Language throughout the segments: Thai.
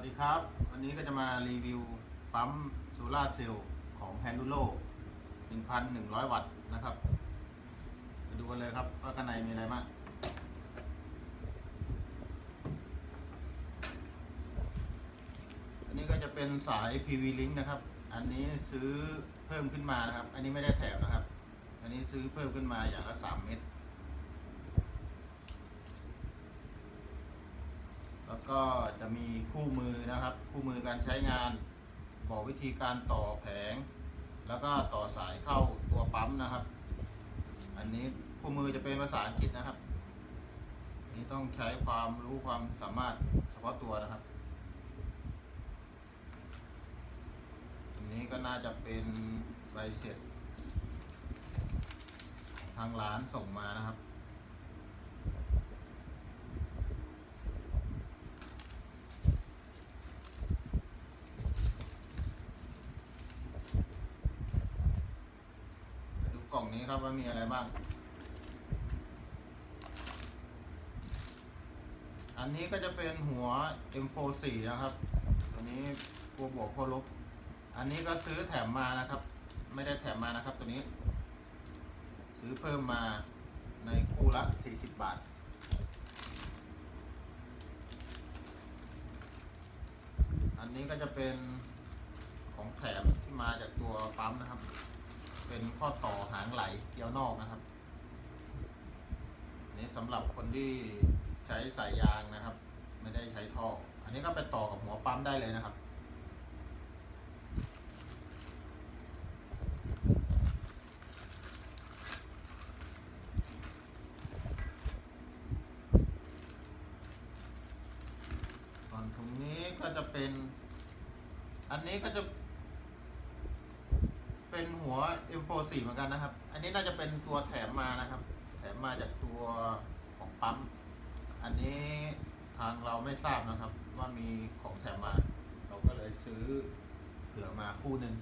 วัสดีครับ วันนี้ก็จะมารีวิวปั๊มโซลาร์เซลล์ของแพนดูโล1,100 วัตต์นะครับมาดูกันเลยครับว่าข้างในมีอะไรบ้างอันนี้ก็จะเป็นสาย PV Link นะครับ อันนี้ซื้อเพิ่มขึ้นมานะครับ อันนี้ไม่ได้แถมนะครับ อันนี้ซื้อเพิ่มขึ้นมาอย่างละ 3 เม็ด แล้ว ก็จะมีคู่มือนะครับ คู่มือการใช้งาน บอกวิธีการต่อแผง แล้วก็ต่อสายเข้าตัวปั๊มนะครับ อันนี้คู่มือจะเป็นภาษาอังกฤษนะครับนนี้ต้องใช้ความรู้ความสามารถเฉพาะตัวนะครับอันนี้ก็น่าจะเป็นใบเสร็จ ทางร้านส่งมานะครับ ครับว่ามีอะไรบ้าง อันนี้ก็จะเป็นหัว M44 นะครับ ตัวนี้กัวบวกกัวลบ อันนี้ก็ซื้อแถมมานะครับ ไม่ได้แถมมานะครับ ตัวนี้ ซื้อเพิ่มมาในคู่ละ 40 บาทอันนี้ก็จะเป็นของแถมที่มาจากตัวปั๊มนะครับ เป็นข้อต่อหางไหลเกียวนอกนะครับอันนี้สำหรับคนที่ใช้สายยางนะครับ ไม่ได้ใช้ท่อ อันนี้ก็ไปต่อกับหัวปั๊มได้เลยนะครับส่วนถุงนี้ก็จะเป็น อันนี้ก็จะ เป็นหัว M44 เหมือนกันนะครับ อันนี้น่าจะเป็นตัวแถมมานะครับ แถมมาจากตัวของปั๊ม อันนี้ทางเราไม่ทราบนะครับ ว่ามีของแถมมา เราก็เลยซื้อเผื่อมาคู่หนึ่ง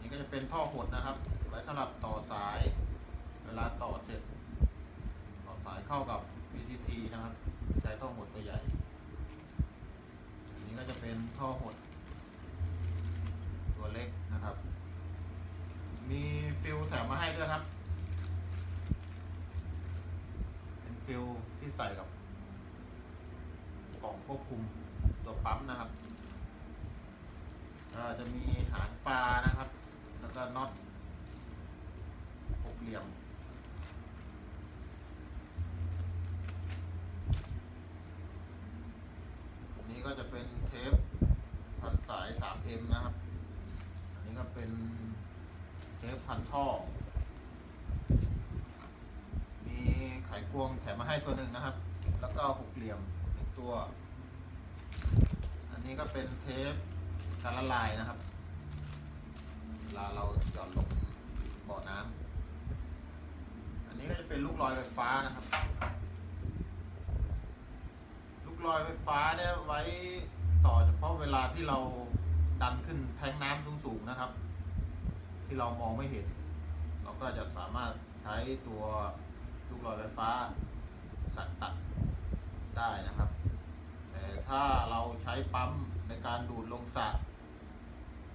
นี่ก็จะเป็นท่อหดนะครับ ไว้สำหรับต่อสาย เวลาต่อเสร็จ ต่อสายเข้ากับ VCT นะครับ ใช้ท่อหดตัวใหญ่ นี้ก็จะเป็นท่อหด ตัวเล็กนะครับ มีฟิลแถมมาให้ด้วยครับ เป็นฟิลที่ใส่กับกล่องควบคุมตัวปั๊มนะครับก็จะมีหางปลานะครับ แล้วก็น็อตหกเหลี่ยม อันนี้ก็จะเป็นเทปพันสาย 3M นะครับ อันนี้ก็เป็นเทป พันท่อ มีไขควงแถมมาให้ตัวหนึ่งนะครับ แล้วก็หกเหลี่ยมหนึ่งตัว อันนี้ก็เป็นเทปการละลายนะครับ เวลาเราหย่อนลงบ่อน้ำอันนี้ก็จะเป็นลูกลอยไฟฟ้านะครับ ลูกลอยไฟฟ้าเนี่ยไว้ต่อเฉพาะเวลาที่เราดันขึ้นแทงน้ำสูงๆนะครับ ที่เรามองไม่เห็น เราก็จะสามารถใช้ตัวลูกลอยไฟฟ้าสัดตัดได้นะครับ แต่ถ้าเราใช้ปั๊มในการดูดลงสระ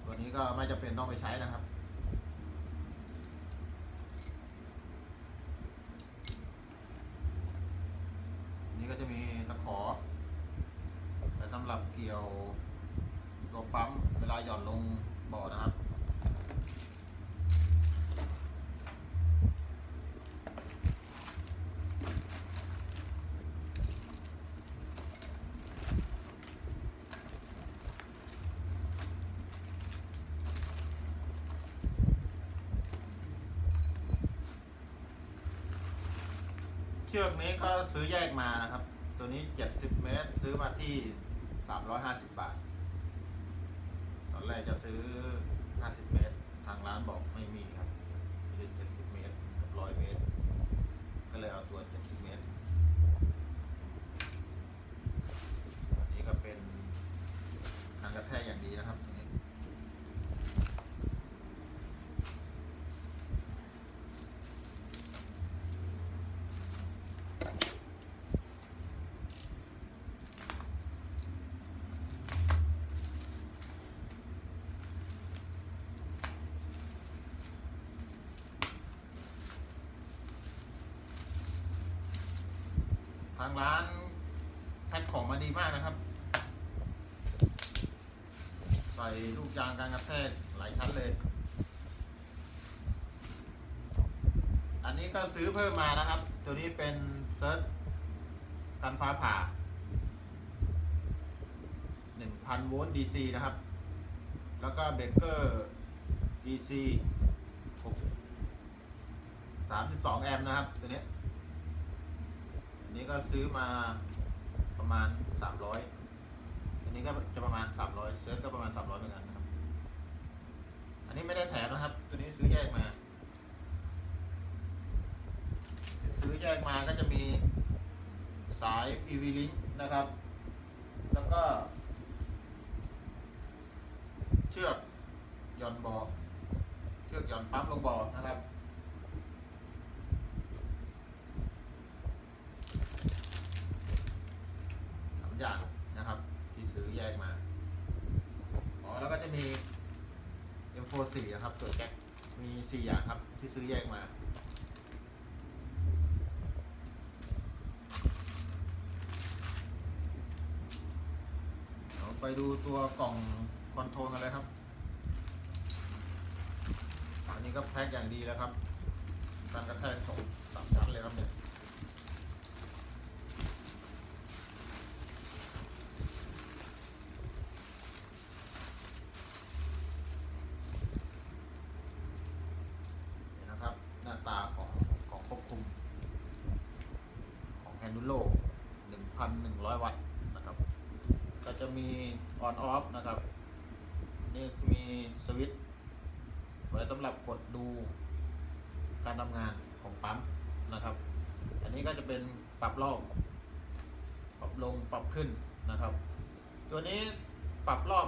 ตัวนี้ก็ไม่จำเป็นต้องไปใช้นะครับนี่ก็จะมีตะขอ แต่สำหรับเกี่ยวตัวปั๊มเวลาหย่อนลงบ่อนะครับ เชือกนี้ก็ซื้อแยกมานะครับ ตัวนี้ 70 เมตร ซื้อมาที่ 350 บาท ตอนแรกจะซื้อ 50 เมตร ทางร้านบอกไม่มีครับมีแต่70 เมตรกับ100 เมตร ก็เลยเอาตัว 70 เมตร อันนี้ก็เป็นทางกระแทกอย่างดีนะครับตัวนี้ อ ทางร้านแพ็คของมาดีมากนะครับ ใส่ลูกยางการกระแทกหลายชั้นเลย อันนี้ก็ซื้อเพิ่มมานะครับ ตัวนี้เป็นเซิร์ชกันฟ้าผ่า 1,000 โวลต์ DC นะครับ แล้วก็เบเกอร์ DC 32 แอมป์นะครับ ตัวนี้ อันนี้ก็ซื้อมาประมาณ300อันนี้ก็จะประมาณ300เซิร์ชก็ประมาณ300เหมือนกันนะครับ อันนี้ไม่ได้แถมนะครับ ตัวนี้ซื้อแยกมา ซื้อแยกมาก็จะมีสาย PV link นะครับ แล้วก็ เชือกย่อนบอเชือกย่อนปั๊มลงบอนะครับ สาม อย่างนะครับ ที่ซื้อแยกมาอ๋อแล้วก็จะมี M44 นะครับ ตัวแจ็คมี 4 อย่างครับ ที่ซื้อแยกมาเราไปดูตัวกล่องคอนโทรลกันเลยครับ อันนี้ก็แพ็คอย่างดีแล้วครับการกระแทกส่งสามชั้นเลยครับเนี่ย นี่นะครับ หน้าตาของของควบคุม ของ h a n d u l o 1,100 วัตต์นะครับ จะมี on off นะครับ นี่มีสวิตช์ไว้สำหรับกดดูการทำงานของปั๊มนะครับ อันนี้ก็จะเป็นปรับรอบ ปรับลงปรับขึ้นนะครับ ตัวนี้ปรับรอบ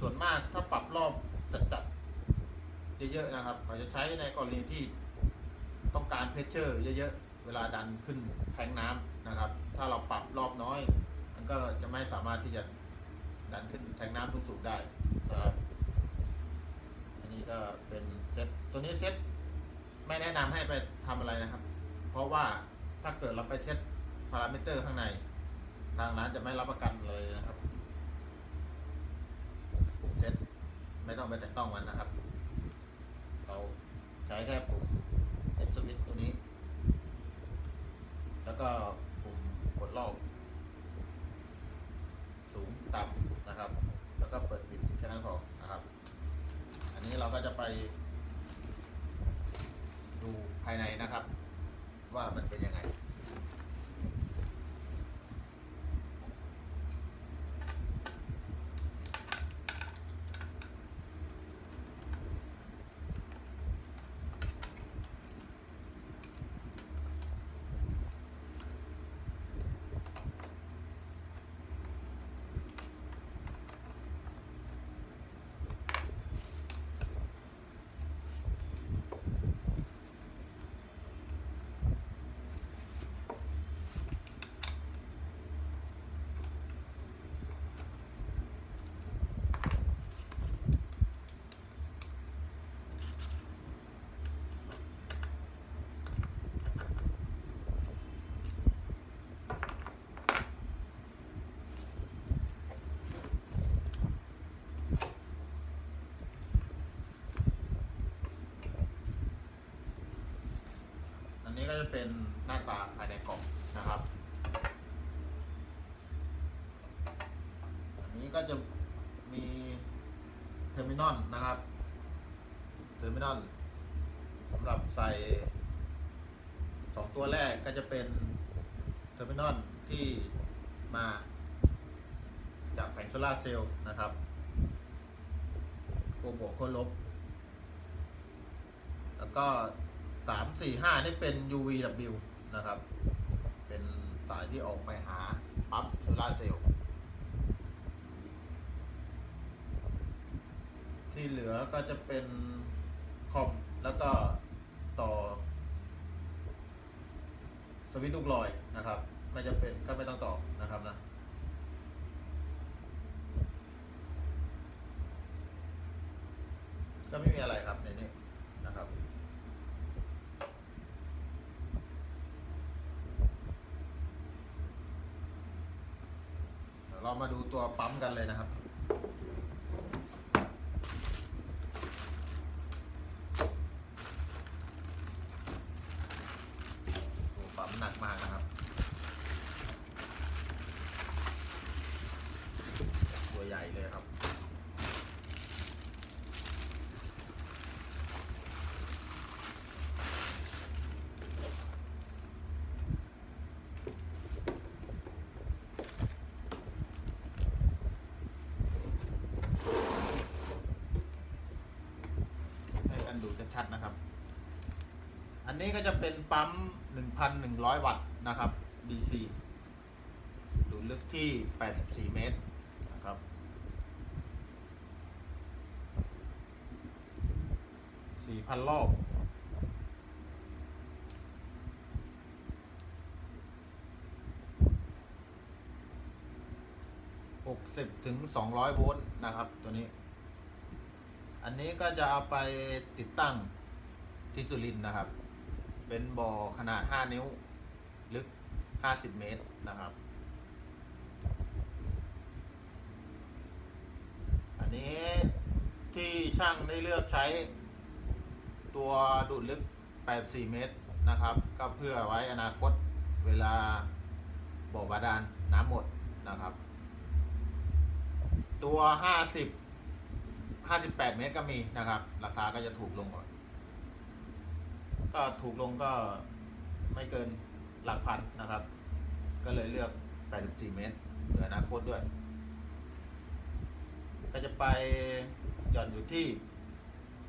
ส่วนมากถ้าปรับรอบจัดๆเยอะๆนะครับเราจะใช้ในกรณีที่ต้องการเพชเชอร์เยอะๆ เวลาดันขึ้นแทงน้ำนะครับ ถ้าเราปรับรอบน้อย มันก็จะไม่สามารถที่จะ ดันขึ้นแทงน้ำสูงๆได้ครับอันนี้ก็เป็นเซ็ตตัวนี้เซ็ตไม่แนะนำให้ไปทำอะไรนะครับ เพราะว่าถ้าเกิดเราไปเซ็ตพารามิเตอร์ข้างใน ทางร้านจะไม่รับประกันเลยนะครับปุ่มเซ็ตไม่ต้องไปแตะต้องมันนะครับ เราใช้แค่ปุ่มเซ็ตสวิตตัวนี้ แล้วก็ปุ่มกดรอบสูงต่ำ นะครับ แล้วก็เปิดปิดแค่นั้นพอนะครับ อันนี้เราก็จะไป ดูภายในนะครับ ว่ามันเป็นยังไง อันนี้ก็จะเป็นหน้าตาภายในกล่องนะครับ อันนี้ก็จะมีเทอร์มินอลนะครับ เทอร์มินอลสำหรับใส่สองตัวแรกก็จะเป็นเทอร์มินอลที่มาจากแผงโซลาเซลล์นะครับตัวบวกขั้วลบ แล้วก็ สามสี่ห้านี่เป็น UVW นะครับ เป็นสายที่ออกไปหาปั๊มโซลาร์เซลล์ที่เหลือก็จะเป็นคอมแล้วก็ต่อ สวิตช์ลูกลอยนะครับ ไม่จะเป็นก็ไม่ต้องต่อนะครับนะก็ไม่มีอะไรครับในนี้นะครับ เรามาดูตัวปั๊มกันเลยนะครับ ตัวปั๊มหนักมากนะครับ ตัวใหญ่เลยครับ ให้กันดู ชัดนะครับ อันนี้ก็จะเป็นปั๊ม 1,100 วัตต์นะครับ DC ดูลึกที่ 84 เมตรนะครับ 4,000 รอบ60ถึง200โวลต์นะครับ ตัวนี้ อันนี้ก็จะเอาไปติดตั้งที่สุรินนะครับ เป็นบ่อขนาด 5 นิ้ว ลึก 50 เมตรนะครับ อันนี้ที่ช่างได้เลือกใช้ตัวดูดลึก 84 เมตรนะครับ ก็เพื่อไว้อนาคตเวลาบ่อบาดาลน้ำหมดนะครับ ตัว 50 58 เมตรก็มีนะครับ ราคาก็จะถูกลงกว่าก็ถูกลงก็ไม่เกินหลักพันนะครับ ก็เลยเลือก 84 เมตรเผื่ออนาคตด้วย ก็จะไปหย่อนอยู่ที่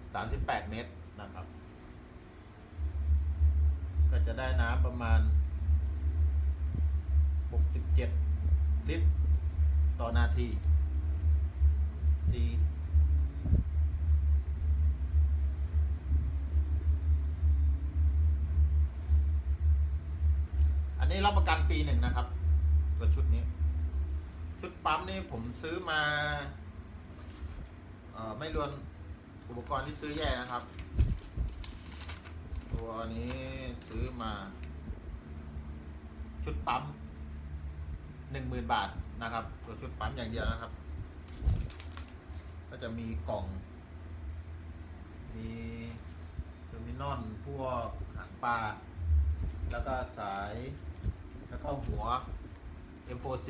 38 เมตรนะครับ ก็จะได้น้ำประมาณ 67 ลิตร ต่อนาที C อันนี้รับประกันปีหนึ่งนะครับตัวชุดนี้ ชุดปั๊มนี่ผมซื้อมาเอ่อไม่รวมอุปกรณ์ที่ซื้อแยกนะครับ ตัวนี้ซื้อมา ชุดปั๊มหนึ่งหมื่นบาทนะครับ ตัวชุดปั๊มอย่างเดียวนะครับ ก็จะมีกล่อง มีเทอร์มินอลพวกหางปลา แล้วก็สาย แล้วก็หัว M44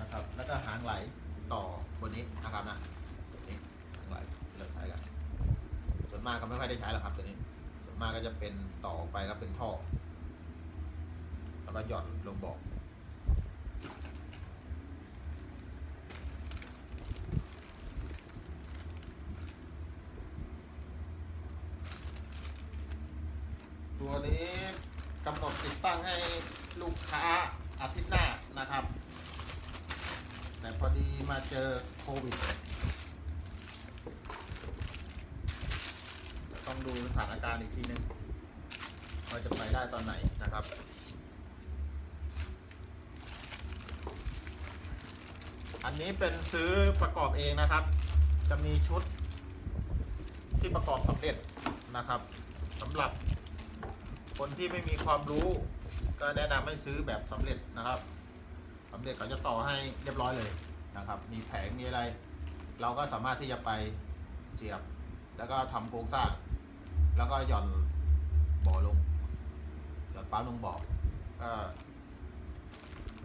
นะครับ แล้วก็หางไหลต่อบนนี้นะครับนะนี่หางไหลเลิกใช้กันส่วนมากก็ไม่ค่อยได้ใช้หรอกครับตัวนี้ ส่วนมากก็จะเป็นต่อออกไปก็เป็นท่อ แล้วก็หย่อนลงบอก ตัวนี้กำหนดติดตั้งให้ลูกค้าอาทิตย์หน้านะครับ แต่พอดีมาเจอโควิด ต้องดูสถานการณ์อีกทีนึงว่าจะไปได้ตอนไหนนะครับอันนี้เป็นซื้อประกอบเองนะครับ จะมีชุดที่ประกอบสำเร็จนะครับสำหรับ คนที่ไม่มีความรู้ ก็แนะนำให้ซื้อแบบสำเร็จนะครับสำเร็จเขาจะต่อให้เรียบร้อยเลยนะครับ มีแผงมีอะไร เราก็สามารถที่จะไปเสียบ แล้วก็ทำโครงสร้าง แล้วก็หย่อนบ่อลงหย่อนปั๊มลงบ่อก็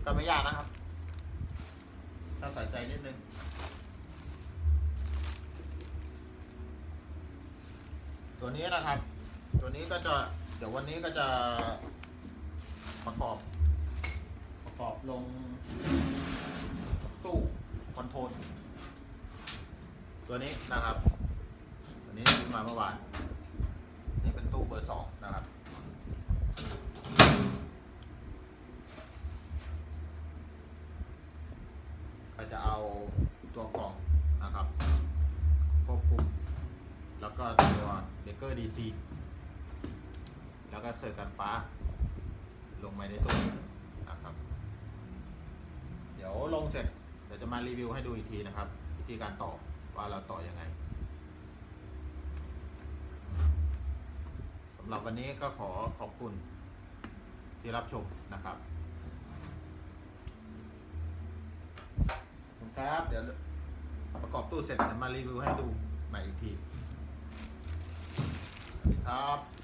ก็ไม่ยากนะครับ ถ้าใส่ใจนิดนึงตัวนี้นะครับ ตัวนี้ก็จะ เดี๋ยววันนี้ก็จะประกอบ ประกอบลงตู้คอนโทรลตัวนี้นะครับ ตัวนี้ซื้อมาเมื่อวาน นี่เป็นตู้เบอร์สองนะครับก็จะเอาตัวกล่องนะครับควบคุม แล้วก็ตัวเบเกอร์ดีซี ก็เสิร์ฟกันฟ้า ลงไปในตู้นะครับ เดี๋ยวลงเสร็จเดี๋ยวจะมารีวิวให้ดูอีกทีนะครับ วิธีการต่อว่าเราต่ออยังไงสำหรับวันนี้ก็ขอขอบคุณที่รับชมนะครับคุณครับ เดี๋ยวประกอบตู้เสร็จเดี๋ยวมารีวิวให้ดูใหม่อีกที ครับ